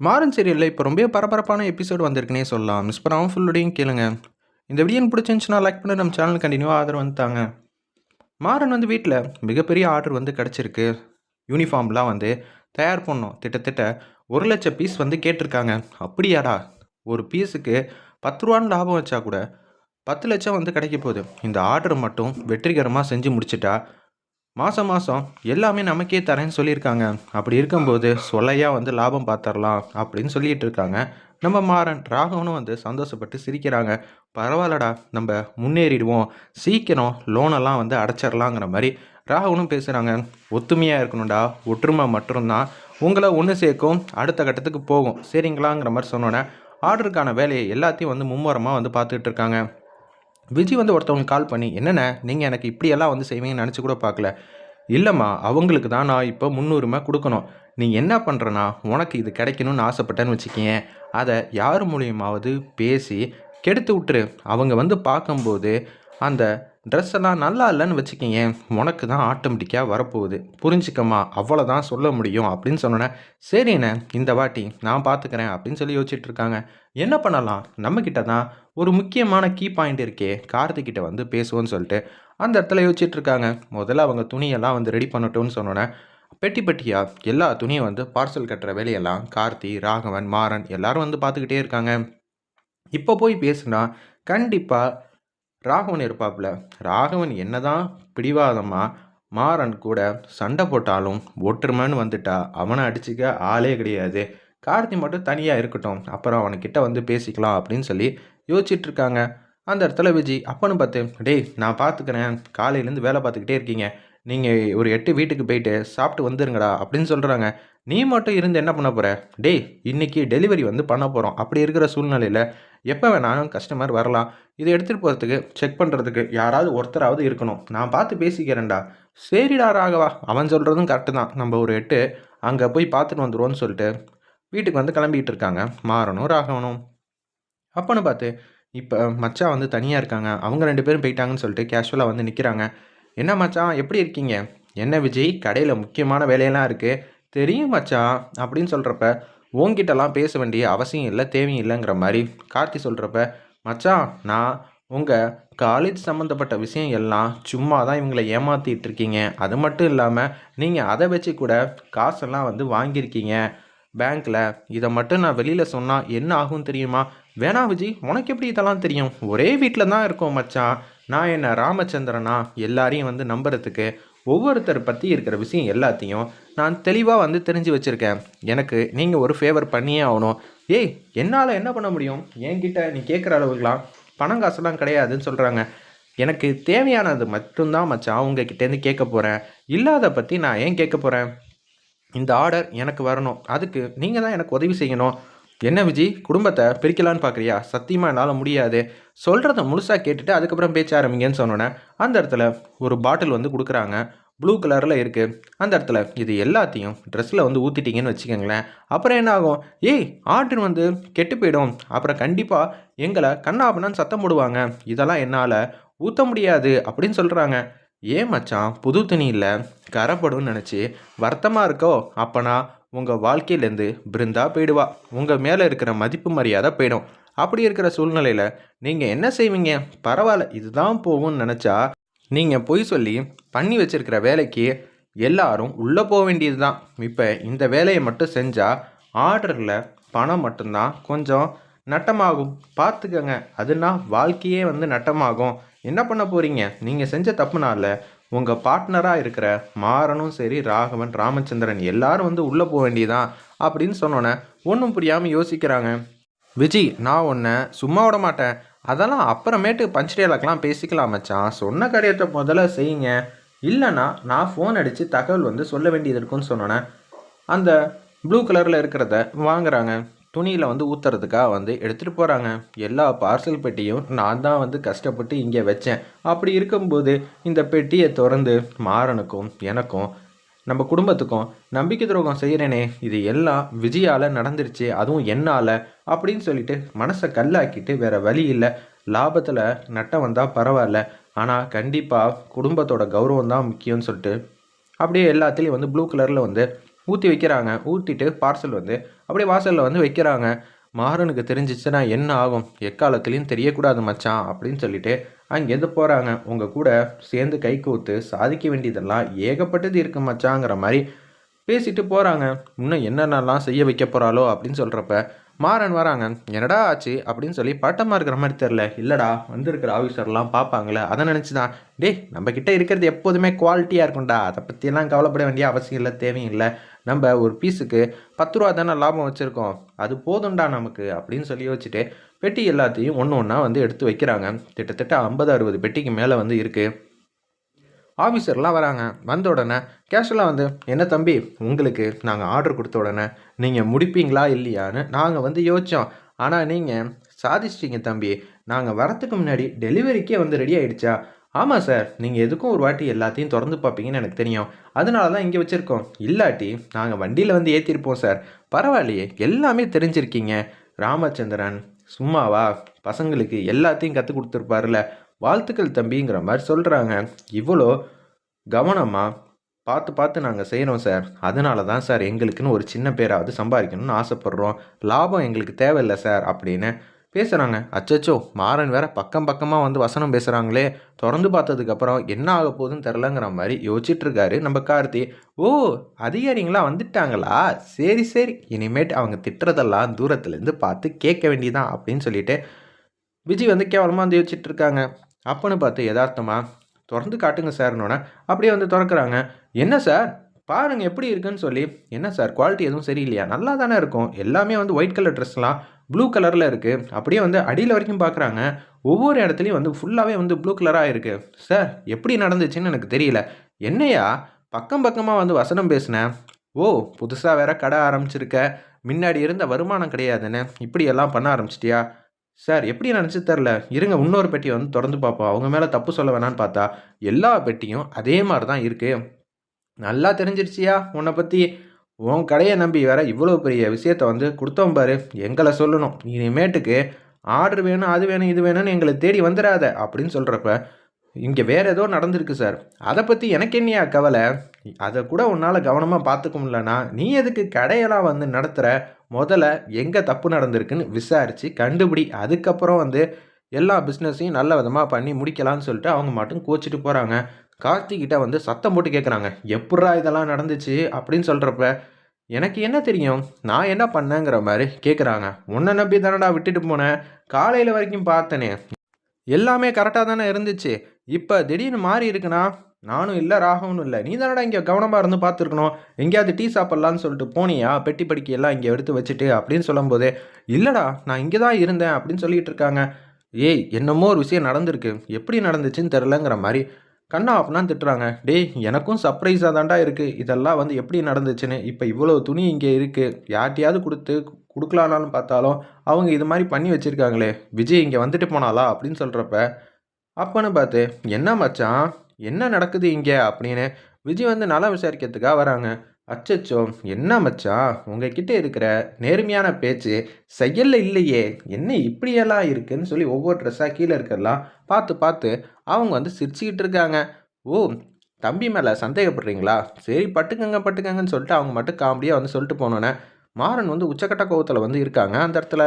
மாறன் சீரியலில் இப்போ ரொம்ப பரபரப்பான எபிசோடு வந்திருக்குனே சொல்லலாம். மிஸ் பண்ணாமல் ஃபுல்லோடையும் கேளுங்க. இந்த வீடியோ பிடிச்சிருந்துச்சுன்னா லைக் பண்ணி நம்ம சேனல் கண்டினியூவாக ஆதரவு வந்துட்டாங்க. மாறன் வந்து வீட்டில் மிகப்பெரிய ஆர்டர் வந்து கிடச்சிருக்கு. யூனிஃபார்ம்லாம் வந்து தயார் பண்ணோம். திட்டத்தட்ட ஒரு லட்சம் பீஸ் வந்து கேட்டிருக்காங்க. அப்படியாடா? ஒரு பீஸுக்கு பத்து ரூபான்னு லாபம் வச்சா கூட பத்து லட்சம் வந்து கிடைக்க போகுது. இந்த ஆர்டர் மட்டும் வெற்றிகரமாக செஞ்சு முடிச்சிட்டா மாதம் மாதம் எல்லாமே நமக்கே தரேன்னு சொல்லியிருக்காங்க. அப்படி இருக்கும்போது சொல்லையாக வந்து லாபம் பார்த்துடலாம் அப்படின்னு சொல்லிட்டு இருக்காங்க. நம்ம மாறன் ராகவனும் வந்து சந்தோஷப்பட்டு சிரிக்கிறாங்க. பரவாயில்லடா நம்ம முன்னேறிடுவோம். சீக்கிரம் லோனெல்லாம் வந்து அடைச்சிடலாங்கிற மாதிரி ராகவனும் பேசுகிறாங்க ஒத்துமையாக இருக்கணும்டா. ஒற்றுமை மட்டும்தான். உங்களை ஒன்று சேர்க்கும் அடுத்த கட்டத்துக்கு போகும். சரிங்களாங்கிற மாதிரி சொன்னோன்னே ஆர்டருக்கான வேலையை எல்லாத்தையும் வந்து மும்முரமாக வந்து பார்த்துட்டு இருக்காங்க. விஜய் வந்து ஒருத்தவங்களுக்கு கால் பண்ணி என்னென்ன நீங்கள் எனக்கு இப்படியெல்லாம் வந்து செய்வீங்கன்னு நினச்சி கூட பார்க்கல. இல்லைம்மா அவங்களுக்கு தான் நான் இப்போ முன்னுரிமை கொடுக்கணும். நீ என்ன பண்ணுறனா உனக்கு இது கிடைக்கணும்னு ஆசைப்பட்டேன்னு வச்சுக்கேன் அதை யார் மூலியமாவது பேசி கெடுத்து விட்டுரு. அவங்க வந்து பார்க்கும்போது அந்த ட்ரெஸ் எல்லாம் நல்லா இல்லைன்னு வச்சுக்கிங்க உனக்கு தான் ஆட்டோமேட்டிக்காக வரப்போகுது. புரிஞ்சுக்கம்மா அவ்வளோதான் சொல்ல முடியும் அப்படின்னு சொன்னோன்னே சரிண்ணே இந்த வாட்டி நான் பார்த்துக்கிறேன் அப்படின்னு சொல்லி யோசிச்சுட்டு இருக்காங்க. என்ன பண்ணலாம்? நம்மக்கிட்ட தான் ஒரு முக்கியமான கீ பாயிண்ட் இருக்கே கார்த்திக்கிட்ட வந்து பேசுவோன்னு சொல்லிட்டு. அந்த இடத்துல யோசிச்சுட்டு இருக்காங்க. முதல்ல அவங்க துணியெல்லாம் வந்து ரெடி பண்ணட்டும்னு சொன்னோன்னே பெட்டி பெட்டியாக எல்லா துணியும் வந்து பார்சல் கட்டுற வேலையெல்லாம் கார்த்தி ராகவன் மாறன் எல்லாரும் வந்து பார்த்துக்கிட்டே இருக்காங்க. இப்போ போய் பேசுனா கண்டிப்பாக ராகவன் இருப்பாப்புல. ராகவன் என்னதான் பிடிவாதமாக மாறன் கூட சண்டை போட்டாலும் ஒற்றுமைன்னு வந்துட்டா அவனை அடிச்சுக்க ஆளே கிடையாது. கார்த்தி மட்டும் தனியாக இருக்கட்டும் அப்புறம் அவனுக்கிட்ட வந்து பேசிக்கலாம் அப்படின்னு சொல்லி யோசிச்சுட்டு இருக்காங்க அந்த இடத்துல விஜய் அப்பன்னு பார்த்து டேய் நான் பார்த்துக்கிறேன் காலையிலேருந்து வேலை பார்த்துக்கிட்டே இருக்கீங்க. நீங்கள் ஒரு எட்டு வீட்டுக்கு போயிட்டு சாப்பிட்டு வந்துருங்கடா அப்படின்னு சொல்கிறாங்க நீ மட்டும் இருந்து என்ன பண்ண போகிற டேய் இன்றைக்கி டெலிவரி வந்து பண்ண போகிறோம் அப்படி இருக்கிற சூழ்நிலையில் எப்போ வேணாலும் கஸ்டமர் வரலாம். இதை எடுத்துகிட்டு போகிறதுக்கு செக் பண்ணுறதுக்கு யாராவது ஒருத்தராவது இருக்கணும். நான் பார்த்து பேசிக்கிறேன்டா. சரிடா ராகவா. அவன் சொல்கிறதும் கரெக்டு தான். நம்ம ஒரு எட்டு அங்கே போய் பார்த்துட்டு வந்துடுவோன்னு சொல்லிட்டு வீட்டுக்கு வந்து கிளம்பிகிட்டு இருக்காங்க. மாறணும் ராகவனும். அப்போன்னு பார்த்து இப்போ மச்சான் வந்து தனியாக இருக்காங்க. அவங்க ரெண்டு பேரும் போயிட்டாங்கன்னு சொல்லிட்டு கேஷுவலாக வந்து நிற்கிறாங்க என்ன மச்சான் எப்படி இருக்கீங்க? என்ன விஜய் கடையில் முக்கியமான வேலையெல்லாம் இருக்குது தெரியும் மச்சான் அப்படின்னு சொல்கிறப்ப உங்ககிட்டலாம் பேச வேண்டிய அவசியம் இல்லை தேவையும் இல்லைங்கிற மாதிரி கார்த்தி சொல்கிறப்ப மச்சான் நான் உங்கள் காலேஜ் சம்மந்தப்பட்ட விஷயம் எல்லாம் சும்மா தான் இவங்களை ஏமாற்றிட்டு இருக்கீங்க. அது மட்டும் இல்லாமல் நீங்கள் அதை வச்சு கூட காசெல்லாம் வந்து வாங்கியிருக்கீங்க. பேங்க்கில் இதை மட்டும் நான் வெளியில் சொன்னால் என்ன ஆகும் தெரியுமா? வேணா விஜய் உனக்கு எப்படி இதெல்லாம் தெரியும்? ஒரே வீட்டில் தான் இருக்கோம் மச்சான். நான் என்ன ராமச்சந்திரனா? எல்லாரையும் வந்து நம்புறதுக்கு ஒவ்வொருத்தர் பற்றி இருக்கிற விஷயம் எல்லாத்தையும் நான் தெளிவாக வந்து தெரிஞ்சு வச்சுருக்கேன். எனக்கு நீங்கள் ஒரு ஃபேவர் பண்ணியே ஆகணும். ஏய் என்னால் என்ன பண்ண முடியும்? என்கிட்ட நீ கேட்குற அளவுக்குலாம் பணம் காசுலாம் கிடையாதுன்னு சொல்கிறாங்க எனக்கு தேவையானது மட்டும்தான் மச்சான் உங்ககிட்டேருந்து கேட்க போகிறேன் இல்லாத பற்றி நான் ஏன் கேட்க போகிறேன் இந்த ஆர்டர் எனக்கு வரணும். அதுக்கு நீங்கள் தான் எனக்கு உதவி செய்யணும். என்ன விஜி குடும்பத்தை பிரிக்கலான்னு பார்க்குறியா சத்தியமாக என்னால் முடியாது. சொல்கிறத முழுசாக கேட்டுட்டு அதுக்கப்புறம் பேச்ச ஆரம்பிங்கன்னு சொன்னோன்னே அந்த இடத்துல ஒரு பாட்டில் வந்து கொடுக்குறாங்க. ப்ளூ கலரில் இருக்குது அந்த இடத்துல இது எல்லாத்தையும் ட்ரெஸ்ஸில் வந்து ஊற்றிட்டீங்கன்னு வச்சுக்கோங்களேன். அப்புறம் என்ன ஆகும்? ஏய் ஆர்டர் வந்து கெட்டு போயிடும். அப்புறம் கண்டிப்பாக எங்களை கண்ணாபண்ணான்னு சத்தம் போடுவாங்க. இதெல்லாம் என்னால் ஊற்ற முடியாது அப்படின்னு சொல்கிறாங்க ஏன் மச்சான்? புது துணியில் கரப்படும்னு நினச்சி வருத்தமாக இருக்கோ? அப்போனா உங்கள் வாழ்க்கையிலேருந்து பிருந்தா போயிடுவா. உங்கள் மேலே இருக்கிற மதிப்பு மரியாதை போயிடும். அப்படி இருக்கிற சூழ்நிலையில் நீங்கள் என்ன செய்வீங்க? பரவாயில்ல இதுதான் போகும்னு நினச்சா நீங்கள் பொய் சொல்லி பண்ணி வச்சுருக்கிற வேலைக்கு எல்லாரும் உள்ளே போக வேண்டியது தான் இப்போ இந்த வேலையை மட்டும் செஞ்சால் ஆர்டரில் பணம் மட்டும்தான் கொஞ்சம் நட்டமாகும். பார்த்துக்கங்க அதுனா வாழ்க்கையே வந்து நட்டமாகும். என்ன பண்ண போகிறீங்க நீங்கள் செஞ்ச தப்புனால உங்கள் பார்ட்னராக இருக்கிற மாறனும் சரி ராகவன் ராமச்சந்திரன் எல்லாரும் வந்து உள்ளே போக வேண்டியதான் அப்படின்னு சொன்னோன்னே ஒன்றும் புரியாமல் யோசிக்கிறாங்க. விஜய் நான் உன்னை சும்மா விட மாட்டேன். அதெல்லாம் அப்புறமேட்டு பஞ்ச் டேலாக்லாம் பேசிக்கலாம் மச்சான். சொன்ன காரியத்தை முதல்ல செய்யுங்க. இல்லைன்னா நான் ஃபோன் அடித்து தகவல் வந்து சொல்ல வேண்டியது இருக்குன்னு சொன்னோன்னே அந்த ப்ளூ கலரில் இருக்கிறத வாங்குறாங்க. துணியில் வந்து ஊற்றுறதுக்காக வந்து எடுத்துகிட்டு போகிறாங்க எல்லா பார்சல் பெட்டியும் நான் தான் வந்து கஷ்டப்பட்டு இங்கே வச்சேன். அப்படி இருக்கும்போது இந்த பெட்டியை திறந்து மாறனுக்கும் எனக்கும் நம்ம குடும்பத்துக்கும் நம்பிக்கை துரோகம் செய்கிறேனே இது எல்லாம் விஜயால் நடந்துருச்சு அதுவும் என்னால் அப்படின்னு சொல்லிட்டு மனசை கல்லாக்கிட்டு வேறு வழி இல்லை. லாபத்தில் நட்டம் வந்தால் பரவாயில்ல. ஆனால் கண்டிப்பாக குடும்பத்தோட கௌரவம் தான் முக்கியம்னு சொல்லிட்டு அப்படியே எல்லாத்துலேயும் வந்து ப்ளூ கலரில் வந்து ஊற்றி வைக்கிறாங்க. ஊற்றிட்டு பார்சல் வந்து அப்படியே வாசலில் வந்து வைக்கிறாங்க. மாறனுக்கு தெரிஞ்சிச்சுன்னா என்ன ஆகும்? எக்காலத்துலேயும் தெரியக்கூடாது மச்சான் அப்படின்னு சொல்லிட்டு அங்கேருந்து போகிறாங்க உங்கள் கூட சேர்ந்து கை கூத்து சாதிக்க வேண்டியதெல்லாம் ஏகப்பட்டது இருக்கு மச்சாங்கிற மாதிரி பேசிட்டு போகிறாங்க இன்னும் என்னென்னலாம் செய்ய வைக்க போகிறாளோ அப்படின்னு சொல்கிறப்ப மாறன் வராங்க. என்னடா ஆச்சு? அப்படின்னு சொல்லி பட்டமாக இருக்கிற மாதிரி தெரில இல்லைடா வந்திருக்கிற ஆஃபீஸர்லாம் பார்ப்பாங்களே அதை நினச்சி தான் நம்ம கிட்டே இருக்கிறது எப்போதுமே குவாலிட்டியாக இருக்கும்டா. அதை பற்றியெல்லாம் கவலைப்பட வேண்டிய அவசியம் இல்லை தேவையும் இல்லை நம்ம ஒரு பீஸுக்கு பத்து ரூபா தானே லாபம் வச்சுருக்கோம். அது போதும்டா நமக்கு அப்படின்னு சொல்லி வச்சுட்டு பெட்டி எல்லாத்தையும் ஒன்று ஒன்றா வந்து எடுத்து வைக்கிறாங்க. கிட்டத்தட்ட ஐம்பது அறுபது பெட்டிக்கு மேலே வந்து இருக்குது ஆஃபீஸர்லாம் வராங்க. வந்த உடனே கேஷுவலாக வந்து என்ன தம்பி உங்களுக்கு நாங்கள் ஆர்டர் கொடுத்த உடனே நீங்கள் முடிப்பீங்களா இல்லையான்னு நாங்கள் வந்து யோசித்தோம் ஆனால் நீங்கள் சாதிச்சிட்டிங்க தம்பி. நாங்கள் வரத்துக்கு முன்னாடி டெலிவரிக்கே வந்து ரெடி ஆகிடுச்சா ஆமாம் சார் நீங்கள் எதுக்கும் ஒரு வாட்டி எல்லாத்தையும் திறந்து பார்ப்பீங்கன்னு எனக்கு தெரியும். அதனால தான் இங்கே வச்சுருக்கோம். இல்லாட்டி நாங்கள் வண்டியில் வந்து ஏற்றிருப்போம் சார் பரவாயில்லையே. எல்லாமே தெரிஞ்சிருக்கீங்க. ராமச்சந்திரன் சும்மாவா? பசங்களுக்கு எல்லாத்தையும் கற்றுக் கொடுத்துருப்பாருல. வாழ்த்துக்கள் தம்பிங்கிற மாதிரி சொல்கிறாங்க இவ்வளோ கவனமாக பார்த்து பார்த்து நாங்கள் செய்கிறோம் சார். அதனால தான் சார் எங்களுக்குன்னு ஒரு சின்ன பேராவது சம்பாதிக்கணும்னு ஆசைப்பட்றோம். லாபம் எங்களுக்கு தேவையில்லை சார் அப்படின்னு பேசுகிறாங்க அச்சச்சோ மாறன் வேற பக்கம் பக்கமாக வந்து வசனம் பேசுகிறாங்களே திறந்து பார்த்ததுக்கப்புறம் என்ன ஆக போகுதுன்னு தெரிலங்கிற மாதிரி யோசிச்சுட்ருக்காரு நம்ம கார்த்தி. ஓ அதிகாரிங்களா வந்துட்டாங்களா? சரி சரி. இனிமேட் அவங்க திட்டுறதெல்லாம் தூரத்துலேருந்து பார்த்து கேட்க வேண்டியதான் அப்படின்னு சொல்லிட்டு விஜய் வந்து கேவலமாக வந்து யோசிச்சுட்ருக்காங்க அப்பன்னு பார்த்து யதார்த்தமாக திறந்து காட்டுங்க சார்னோட அப்படியே வந்து திறக்கிறாங்க. என்ன சார்? பாருங்க எப்படி இருக்குன்னு சொல்லி. என்ன சார்? குவாலிட்டி எதுவும் சரியில்லையா? நல்லா தானே இருக்கும். எல்லாமே வந்து ஒயிட் கலர் ட்ரெஸ்லாம் ப்ளூ கலரில் இருக்குது அப்படியே வந்து அடியில் வரைக்கும் பார்க்குறாங்க ஒவ்வொரு இடத்துலையும் வந்து ஃபுல்லாகவே வந்து ப்ளூ கலராக இருக்குது சார் எப்படி நடந்துச்சுன்னு எனக்கு தெரியல. என்னையா? பக்கம் பக்கமாக வந்து வசனம் பேசினேன் ஓ புதுசாக வேற கடை ஆரம்பிச்சிருக்க. முன்னாடி இருந்த வருமானம் கிடையாதுன்னு இப்படியெல்லாம் பண்ண ஆரம்பிச்சிட்டியா? சார் எப்படி நினச்சி தெரில இருங்க இன்னொரு பெட்டியை வந்து திறந்து பார்ப்போம். அவங்க மேலே தப்பு சொல்ல வேணான்னு பார்த்தா எல்லா பெட்டியும் அதே மாதிரி தான் இருக்குது நல்லா தெரிஞ்சிருச்சியா? உன்னை பற்றி உன் கடையை நம்பி வேற இவ்வளோ பெரிய விஷயத்த வந்து கொடுத்தோம் பாரு. எங்களை சொல்லணும். இனிமேட்டுக்கு ஆர்டர் வேணும் அது வேணும் இது வேணும்னு எங்களை தேடி வந்துடாத அப்படின்னு சொல்கிறப்ப இங்கே வேறு ஏதோ நடந்திருக்கு சார். அதை பற்றி எனக்கு என்னையா கவலை? அதை கூட உன்னால் கவனமாக பார்த்துக்க முடியலனா நீ எதுக்கு கடையெல்லாம் வந்து நடத்துகிற முதல்ல எங்கே தப்பு நடந்திருக்குன்னு விசாரித்து கண்டுபிடி. அதுக்கப்புறம் வந்து எல்லா பிஸ்னஸையும் நல்ல விதமாக பண்ணி முடிக்கலாம்னு சொல்லிட்டு அவங்க மட்டும் கோச்சிட்டு போகிறாங்க கார்த்திகிட்ட வந்து சத்தம் போட்டு கேட்குறாங்க எப்பட்றா இதெல்லாம் நடந்துச்சு? அப்படின்னு சொல்கிறப்ப எனக்கு என்ன தெரியும்? நான் என்ன பண்ணேங்கிற மாதிரி கேட்குறாங்க உன்னை நம்பி தானடா விட்டுட்டு போனேன் காலையில் வரைக்கும் பார்த்தனே. எல்லாமே கரெக்டாக தானே இருந்துச்சு. இப்போ திடீர்னு மாறி இருக்குன்னா நானும் இல்லை ராகவனும் இல்லை. நீ தானடா இங்கே கவனமாக இருந்து பார்த்துருக்கணும். எங்கேயாவது டீ சாப்பிட்லான்னு சொல்லிட்டு போனியா? பெட்டி படிக்கையெல்லாம் இங்கே எடுத்து வச்சுட்டு அப்படின்னு சொல்லும்போது இல்லைடா நான் இங்கே தான் இருந்தேன் அப்படின்னு சொல்லிட்டு இருக்காங்க. ஏய் என்னமோ ஒரு விஷயம் நடந்திருக்கு. எப்படி நடந்துச்சுன்னு தெரிலங்கிற மாதிரி. கண்ணா அப்படின்னா திட்டுறாங்க. டேய் எனக்கும் சர்ப்ரைஸாக தாண்டா இருக்குது இதெல்லாம் வந்து எப்படி நடந்துச்சுன்னு. இப்போ இவ்வளோ துணி இங்கே இருக்குது யார்ட்டையாவது கொடுத்து கொடுக்கலானாலும் பார்த்தாலும் அவங்க இது மாதிரி பண்ணி வச்சுருக்காங்களே. விஜய் இங்கே வந்துட்டு போனாலா அப்படின்னு சொல்கிறப்ப அப்போன்னு பார்த்து என்ன மச்சான்? என்ன நடக்குது இங்கே அப்படின்னு விஜய் வந்து நலம் விசாரிக்கிறதுக்காக வராங்க. அச்சச்சோ என்ன மச்சான் உங்ககிட்ட இருக்கிற நேர்மையான பேச்சு செயலில் இல்லையே. என்ன இப்படியெல்லாம் இருக்குன்னு சொல்லி ஒவ்வொரு ட்ரெஸ்ஸாக கீழே இருக்கிறதெல்லாம் பார்த்து பார்த்து அவங்க வந்து சிரிச்சுக்கிட்டு இருக்காங்க. ஓ தம்பி மேலே சந்தேகப்படுறீங்களா? சரி பட்டுக்கங்க பட்டுக்கங்கன்னு சொல்லிட்டு அவங்க மட்டும் காமெடியாக வந்து சொல்லிட்டு போனோன்னே மாறன் வந்து உச்சக்கட்ட கோவத்தில் வந்து இருக்காங்க அந்த இடத்துல.